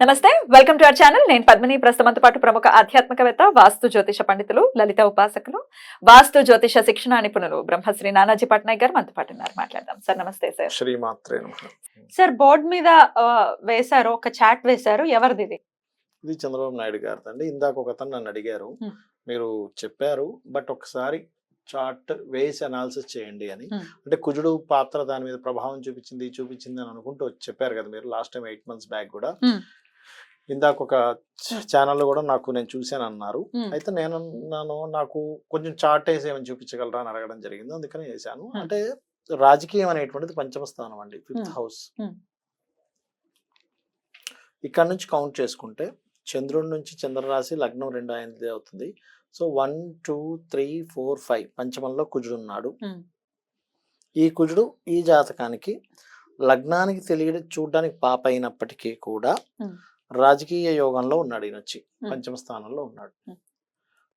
నమస్తే welcome to our channel. నేను పద్మిని. ప్రస్తుతంతో పాటు ప్రముఖ ఆధ్యాత్మికవేత్త వాస్తు జ్యోతిష పండితులు లలిత ఉపాసకులు వాస్తు జ్యోతిష శిక్షణ నిపుణులు బ్రహ్మశ్రీ నానాజీ పట్నాయక్ గారు మనతో పాటు ఉన్నారు. మాట్లాడదాం. సార్ నమస్తే సార్. శ్రీమాత్రే నమః. సార్ బోర్డు మీద వేశారు ఒక చాట్ వేశారు. ఎవరిది ఇది? ఇది చంద్రబాబు నాయుడు గారు అండి ఇందాక ఒక అతను నన్ను అడిగారు. మీరు చెప్పారు బట్ ఒకసారి చార్ట్ వేసి అనాలిసిస్ చేయండి అని. అంటే కుజుడు పాత్ర దాని మీద ప్రభావం చూపించింది చూపించింది అని అనుకుంటూ చెప్పారు కదా మీరు last time eight months back కూడా. ఇందాక ఒక ఛానల్లో కూడా నాకు నేను చూశాను అన్నారు. అయితే నేను అన్నాను నాకు కొంచెం చార్ట్ వేసి ఏమైనా చూపించగలరా అని అడగడం జరిగింది అందుకని Hmm. అంటే రాజకీయం అనేటువంటిది పంచమ స్థానం అండి ఫిఫ్త్. హౌస్. ఇక్కడ నుంచి కౌంట్ చేసుకుంటే చంద్రుడి నుంచి చంద్రరాశి లగ్నం రెండు ఆయనది అవుతుంది so one two three four five పంచమంలో కుజుడు ఉన్నాడు. ఈ కుజుడు ఈ జాతకానికి లగ్నానికి తెలియ చూడడానికి పాప అయినప్పటికీ కూడా. రాజకీయ యోగంలో ఉన్నాడు ఈయన వచ్చి. పంచమ స్థానంలో ఉన్నాడు.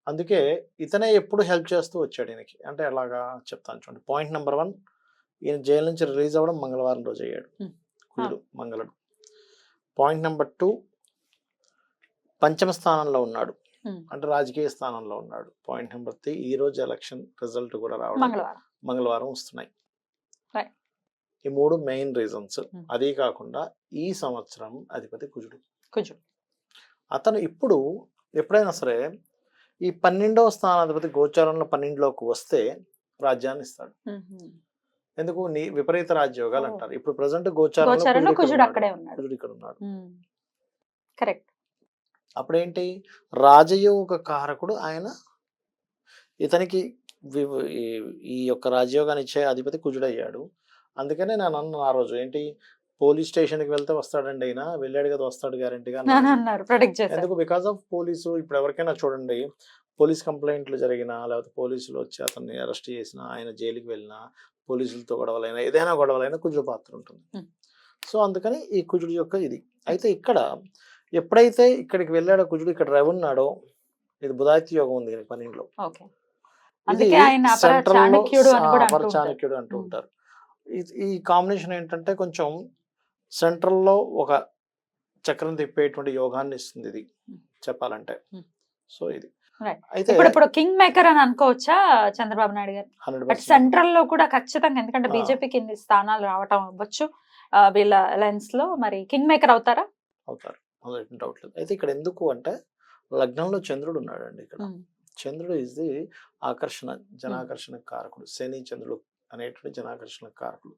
అందుకే ఇతనే ఎప్పుడు హెల్ప్ చేస్తూ వచ్చాడు ఈయనకి అంటే ఎలాగా చెప్తాను చూడండి పాయింట్ నెంబర్ వన్ ఈయన జైలు నుంచి రిలీజ్ అవ్వడం మంగళవారం రోజు అయ్యాడు. కుజుడు మంగళుడు పాయింట్ నెంబర్ టూ పంచమ స్థానంలో ఉన్నాడు. అంటే రాజకీయ స్థానంలో ఉన్నాడు పాయింట్ నెంబర్ త్రీ ఈ రోజు ఎలక్షన్ రిజల్ట్ కూడా రావడం మంగళవారం వస్తున్నాయి. ఈ మూడు మెయిన్ రీజన్స్. అదే కాకుండా ఈ సంవత్సరం అధిపతి కుజుడు కుజుడు అతను ఇప్పుడు ఎప్పుడైనా సరే ఈ పన్నెండవ స్థానాధిపతి గోచారంలో పన్నెండులోకి వస్తే రాజ్యాన్ని ఇస్తాడు. ఎందుకు? నీ విపరీత రాజ్యోగాలు. అంటారు. ఇప్పుడు ప్రజెంట్ గోచారంలో కుజుడు అక్కడే ఉన్నాడు. కుజుడు ఇక్కడ ఉన్నాడు. కరెక్ట్. అప్పుడేంటి? రాజయోగ కారకుడు ఆయన ఇతనికి ఈ- యొక్క రాజయోగాన్ని ఇచ్చే అధిపతి కుజుడయ్యాడు. అందుకనే నేను అన్నాను ఆ రోజు. ఏంటి? పోలీస్ స్టేషన్కి వెళ్తే వస్తాడండి అయినా వెళ్ళాడు కదా వస్తాడు గ్యారంటీగా అన్నారు ప్రొటెక్ట్ చేశారు ఎందుకు? బికాస్ ఆఫ్ పోలీసు ఇప్పుడు ఎవరికైనా చూడండి పోలీస్ కంప్లైంట్లు జరిగినా లేకపోతే పోలీసులు వచ్చి అతన్ని అరెస్ట్ చేసినా ఆయన జైలుకి వెళ్ళినా పోలీసులతో గొడవలైనా ఏదైనా గొడవలైనా కుజుడు పాత్ర ఉంటుంది. సో అందుకని ఈ కుజుడు యొక్క ఇది. అయితే ఇక్కడ ఎప్పుడైతే ఇక్కడికి వెళ్ళాడో కుజుడు ఇక్కడ ఉన్నాడో ఇది బుధాయితీ యోగం ఉంది పన్నెండులో. ఓకే. అందుకే ఆయన అపర central లో చాణక్యుడు అంటూ ఉంటారు. చాణక్యుడు అంటూ. ఉంటారు. ఇది- ఈ కాంబినేషన్ ఏంటంటే కొంచెం సెంట్రల్లో ఒక చక్రం తిప్పేటువంటి యోగాన్ని ఇస్తుంది ఇది. చెప్పాలంటే. సో ఇది. అయితే ఇప్పుడు ఇప్పుడు కింగ్ మేకర్ అని అనుకోవచ్చా చంద్రబాబు నాయుడు గారు బట్ సెంట్రల్లో కూడా ఖచ్చితంగా ఎందుకంటే ఆ. బీజేపీకి ఇన్ని స్థానాలు రావటం అవ్వచ్చు వీళ్ళ అలయన్స్లో మరి కింగ్ మేకర్ అవుతారా అవుతారు డౌట్ లేదు అయితే ఇక్కడ ఎందుకు అంటే లగ్నంలో చంద్రుడు ఉన్నాడు అండి ఇక్కడ. చంద్రుడు ఇస్ ది ఆకర్షణ జనాకర్షణ కారకుడు శని చంద్రుడు అనేటువంటి జనాకర్షణ కారకుడు.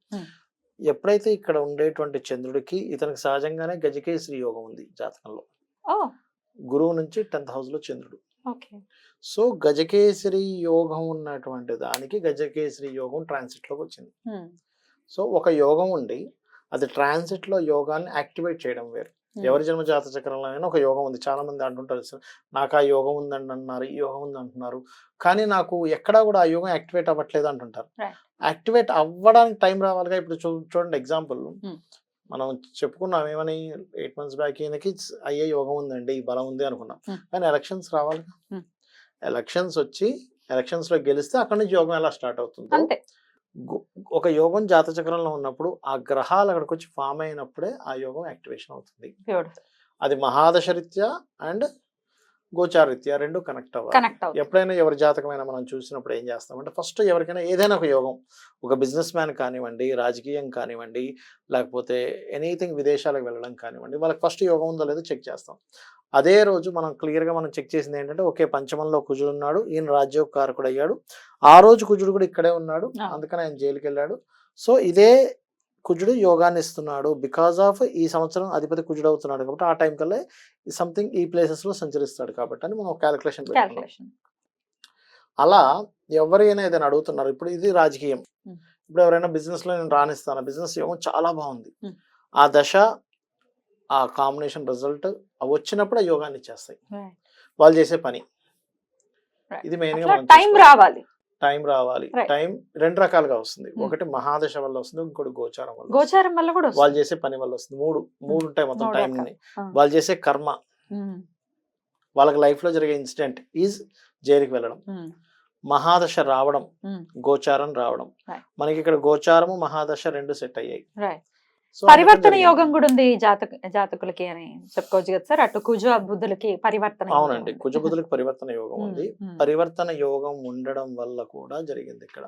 ఎప్పుడైతే ఇక్కడ ఉండేటువంటి చంద్రుడికి ఇతనికి సహజంగానే గజకేశ్రీ యోగం ఉంది జాతకంలో. గురువు నుంచి టెన్త్ హౌస్లో చంద్రుడు. ఓకే. సో గజకేసరి యోగం ఉన్నటువంటి దానికి గజకేసరి యోగం ట్రాన్సిట్లోకి వచ్చింది సో ఒక యోగం ఉండి అది ట్రాన్సిట్లో యోగాన్ని యాక్టివేట్ చేయడం వేరు. ఎవరి జన్మ జాత చక్రంలో అయినా ఒక యోగం ఉంది. చాలా మంది అంటుంటారు "సార్, నాకు ఆ యోగం ఉందండి అన్నారు ఈ యోగం ఉంది అంటున్నారు. కానీ నాకు ఎక్కడా కూడా ఆ యోగం యాక్టివేట్ అవ్వట్లేదు అంటుంటారు. యాక్టివేట్ అవ్వడానికి టైం రావాలిగా. ఇప్పుడు చూడండి ఎగ్జాంపుల్. మనం చెప్పుకున్నాం ఏమని ఎయిట్ మంత్స్ బ్యాక్ ఈయనకి అయ్యే యోగం ఉందండి ఈ బలం ఉంది అనుకున్నాం. కానీ ఎలక్షన్స్ రావాలి Hmm. ఎలక్షన్స్ వచ్చి ఎలక్షన్స్లో గెలిస్తే అక్కడ నుంచి యోగం ఎలా స్టార్ట్ అవుతుందో ఒక యోగం జాత చక్రంలో ఉన్నప్పుడు ఆ గ్రహాలు అక్కడికి వచ్చి ఫామ్ అయినప్పుడే ఆ యోగం యాక్టివేషన్ అవుతుంది. అది మహాదశరీత్యా అండ్ గోచారీత్యా రెండు కనెక్ట్ అవ్వాలి. ఎప్పుడైనా ఎవరి జాతకమైనా మనం చూసినప్పుడు ఏం చేస్తామంటే ఫస్ట్ ఎవరికైనా ఏదైనా ఒక యోగం. ఒక బిజినెస్ మ్యాన్ కానివ్వండి రాజకీయం కానివ్వండి లేకపోతే ఎనీథింగ్ విదేశాలకు వెళ్ళడం కానివ్వండి వాళ్ళకి ఫస్ట్ యోగం ఉందో లేదో చెక్ చేస్తాం. అదే రోజు మనం క్లియర్గా మనం చెక్ చేసింది ఏంటంటే ఒకే పంచమంలో కుజుడు ఉన్నాడు ఈయన రాజ్యోకారకుడు అయ్యాడు. ఆ రోజు కుజుడు కూడా ఇక్కడే ఉన్నాడు. అందుకని ఆయన జైలుకి వెళ్ళాడు సో ఇదే కుజుడు యోగాన్ని ఇస్తున్నాడు బికాస్ ఆఫ్ ఈ సంవత్సరం అధిపతి కుజుడు అవుతున్నాడు కాబట్టి ఆ టైం కల్లా సంథింగ్ ఈ ప్లేసెస్లో సంచరిస్తాడు కాబట్టి అని మనం క్యాలిక్యులేషన్ అలా ఎవరైనా ఏదైనా అడుగుతున్నారు ఇప్పుడు ఇది రాజకీయం. Hmm. ఇప్పుడు ఎవరైనా బిజినెస్లో నేను రాణిస్తాను? బిజినెస్ యోగం చాలా బాగుంది. Hmm. ఆ దశ ఆ కాంబినేషన్ రిజల్ట్ వచ్చినప్పుడు ఆ యోగాన్ని ఇచ్చేస్తాయి వాళ్ళు చేసే పని. ఇది మెయిన్గా మనం టైం రావాలి. టైం రావాలి. టైం రెండు రకాలుగా వస్తుంది. Hmm. ఒకటి మహాదశ వల్ల వస్తుంది ఇంకోటి గోచారం వల్ల. గోచారం వల్ల కూడా వాళ్ళు చేసే పని వల్ల వస్తుంది. మూడు మూడు ఉంటాయి మొత్తం టైం. వాళ్ళు చేసే కర్మ. వాళ్ళకి లైఫ్లో జరిగే ఇన్సిడెంట్ ఈజ్ జైలుకి వెళ్ళడం. మహాదశ రావడం గోచారం రావడం. మనకి ఇక్కడ గోచారము మహాదశ రెండు సెట్ అయ్యాయి. పరివర్తన. యోగం కూడా ఉంది జాతక జాతకులకి అని చెప్పుకోవచ్చు కదా సార్ అటు కుజ బుద్ధులకి పరివర్తన అవునండి ఉంది. కుజబుధులకు పరివర్తన యోగం ఉంది పరివర్తన యోగం ఉండడం వల్ల కూడా జరిగింది ఇక్కడ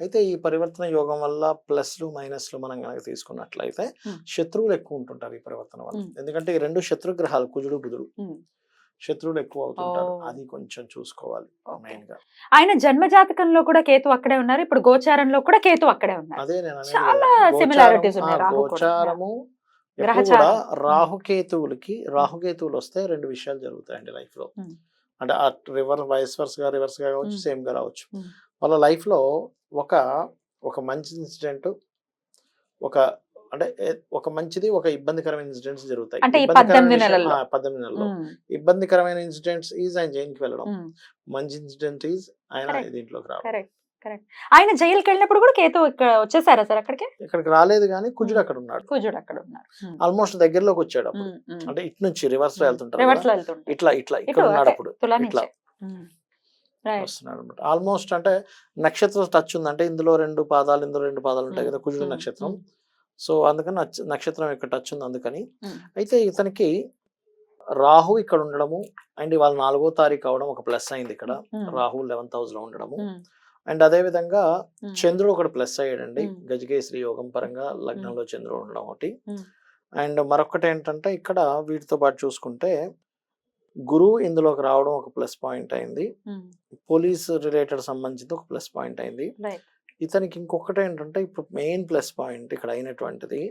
అయితే ఈ పరివర్తన యోగం వల్ల ప్లస్లు మైనస్లు మనం కనుక తీసుకున్నట్లయితే. శత్రువులు ఎక్కువ ఉంటుంటారు ఈ పరివర్తన వల్ల. ఎందుకంటే ఈ రెండు శత్రు గ్రహాలు కుజుడు బుధుడు. శత్రువులు ఎక్కువ అవుతుంటారు. అది కొంచెం చూసుకోవాలి. మెయిన్గా ఆయన జన్మ జాతకంలో కూడా కేతు అక్కడే ఉన్నారు ఇప్పుడు గోచారంలో కూడా కేతు అక్కడే ఉన్నారు అదే నేను చాలా ఉన్నాయి కూడా. గోచారము. కూడా రాహుకేతువులకి రాహుకేతువులు వస్తే రెండు విషయాలు జరుగుతాయండి లైఫ్లో. అంటే ఆ రివర్ వైస్ వర్స్గా రివర్స్గా కావచ్చు. సేమ్గా రావచ్చు. వాళ్ళ లైఫ్లో ఒక ఒక మంచి ఇన్సిడెంట్ ఒక అంటే ఒక మంచిది ఒక ఇబ్బందికరమైన ఇన్సిడెంట్స్ జరుగుతాయి. పద్దెనిమిది నెలల్లో. ఇబ్బందికరమైన ఇన్సిడెంట్స్ ఈజ్ ఆయన జైలుకి వెళ్ళడం. మంచి ఇన్సిడెంట్ ఈజ్ ఆయన. దీంట్లోకి రావడం. కరెక్ట్. ఆయన జైలుకి వెళ్ళినప్పుడు కూడా కేతు ఇక్కడ వచ్చేసారా సార్ అక్కడికి? ఇక్కడికి రాలేదు కానీ కుజుడు. అక్కడ ఉన్నాడు. కుజుడు అక్కడ ఉన్నారు ఉమ్, ఆల్మోస్ట్ దగ్గరలోకి వచ్చాడు. అంటే ఇటు నుంచి రివర్స్లో. వెళ్తుంటారు రివర్స్ కదా. లో వెళ్తుంటారు. ఇట్లా ఇట్లా ఇటు ఇక్కడ ఉన్నాడు అప్పుడు ఇట్లా. వస్తున్నాడు అనమాట ఆల్మోస్ట్ అంటే నక్షత్ర టచ్ ఉంది అంటే ఇందులో రెండు పాదాలు ఇందులో రెండు పాదాలు ఉంటాయి కదా కుజుడు నక్షత్రం. సో అందుకని నక్షత్రం యొక్క టచ్ ఉంది అందుకని. అయితే ఇతనికి రాహు ఇక్కడ ఉండడము అండ్ ఇవాళ నాలుగో తారీఖు అవడం ఒక ప్లస్ అయింది ఇక్కడ. రాహు లెవెన్త్ హౌస్లో ఉండడము అండ్ అదే విధంగా చంద్రుడు ఒకటి ప్లస్ అయ్యాడండి. గజకేశ్రీ యోగం పరంగా లగ్నంలో చంద్రుడు ఉండడం ఒకటి. అండ్ మరొకటి ఏంటంటే ఇక్కడ వీటితో పాటు చూసుకుంటే గురువు ఇందులోకి రావడం ఒక ప్లస్ పాయింట్ అయింది. పోలీస్ రిలేటెడ్ సంబంధించి ఒక ప్లస్ పాయింట్ అయింది. ఇతనికి ఇంకొకటి ఏంటంటే ఇప్పుడు మెయిన్ ప్లస్ పాయింట్ ఇక్కడ అయినటువంటిది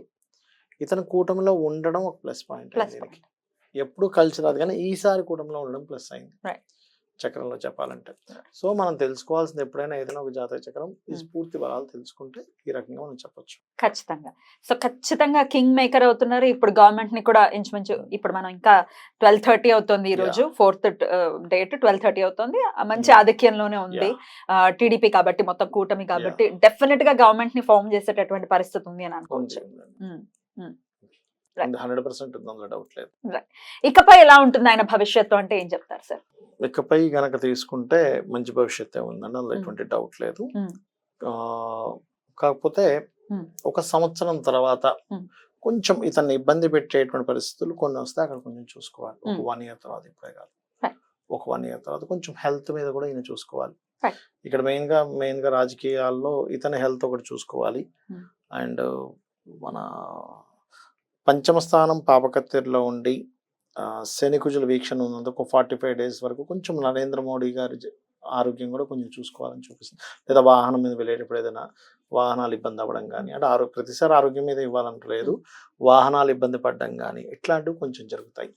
ఇతను కూటమిలో ఉండడం ఒక ప్లస్ పాయింట్. ఎప్పుడు కలిసి రాదు కానీ ఈసారి కూటమిలో ఉండడం ప్లస్ అయింది. చక్రంలో చెప్పాలంటే. సో మనం తెలుసుకోవాల్సింది ఎప్పుడైనా ఏదైనా ఒక జాతక చక్రం ఈ. పూర్తి బలాలు తెలుసుకుంటే ఈ రకంగా మనం చెప్పొచ్చు. ఖచ్చితంగా. సో ఖచ్చితంగా కింగ్ మేకర్ అవుతున్నారు. ఇప్పుడు గవర్నమెంట్ని కూడా ఇంచుమించు ఇప్పుడు మనం ఇంకా ట్వెల్వ్ థర్టీ అవుతుంది ఈ రోజు. ఫోర్త్ డేట్ ట్వెల్వ్ థర్టీ అవుతుంది. మంచి. ఆధిక్యంలోనే ఉంది. టీడీపీ కాబట్టి మొత్తం కూటమి కాబట్టి డెఫినెట్గా గవర్నమెంట్ని ఫామ్ చేసేటటువంటి పరిస్థితి ఉంది అని అనుకోవచ్చు. హండ్రెడ్ పర్సెంట్ ఉంది అందులో డౌట్ లేదు ఇకపై ఎలా ఉంటుంది ఆయన భవిష్యత్తు అంటే ఏం చెప్తారు సార్ ఇకపై గనక తీసుకుంటే మంచి భవిష్యత్తే ఉందండి అందులో Hmm. ఎటువంటి డౌట్ లేదు Hmm. కాకపోతే Hmm. ఒక సంవత్సరం తర్వాత. కొంచెం ఇతన్ని ఇబ్బంది పెట్టేటువంటి పరిస్థితులు కొన్ని వస్తే అక్కడ కొంచెం చూసుకోవాలి ఒక. వన్ ఇయర్ తర్వాత ఇప్పుడే కాదు. ఒక వన్ ఇయర్ తర్వాత కొంచెం హెల్త్ మీద కూడా ఈయన చూసుకోవాలి. ఇక్కడ మెయిన్గా మెయిన్గా రాజకీయాల్లో ఇతని హెల్త్ ఒకటి చూసుకోవాలి. అండ్ మన పంచమ స్థానం పాపకత్తెరలో ఉండి ఆ, శని కుజుల వీక్షణ ఉన్నందుకు ఫార్టీ ఫైవ్ డేస్ వరకు కొంచెం నరేంద్ర మోడీ గారి ఆరోగ్యం కూడా కొంచెం చూసుకోవాలని చూపిస్తుంది. లేదా వాహనం మీద వెళ్ళేటప్పుడు ఏదైనా వాహనాలు ఇబ్బంది అవ్వడం కానీ అంటే ఆరో ప్రతిసారి ఆరోగ్యం మీద ఇవ్వాలంటలేదు వాహనాలు ఇబ్బంది పడడం కానీ ఇట్లాంటివి కొంచెం జరుగుతాయి.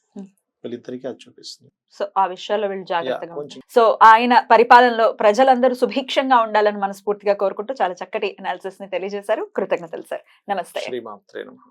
వీళ్ళిద్దరికీ అది చూపిస్తుంది. సో ఆ విషయాల్లో వీళ్ళు జాగ్రత్తగా సో ఆయన పరిపాలనలో ప్రజలందరూ సుభిక్షంగా ఉండాలని మనస్ఫూర్తిగా కోరుకుంటూ చాలా చక్కటి అనాలిసిస్ని తెలియజేశారు. కృతజ్ఞతలు సార్ నమస్తే. శ్రీమాత్రే నమః.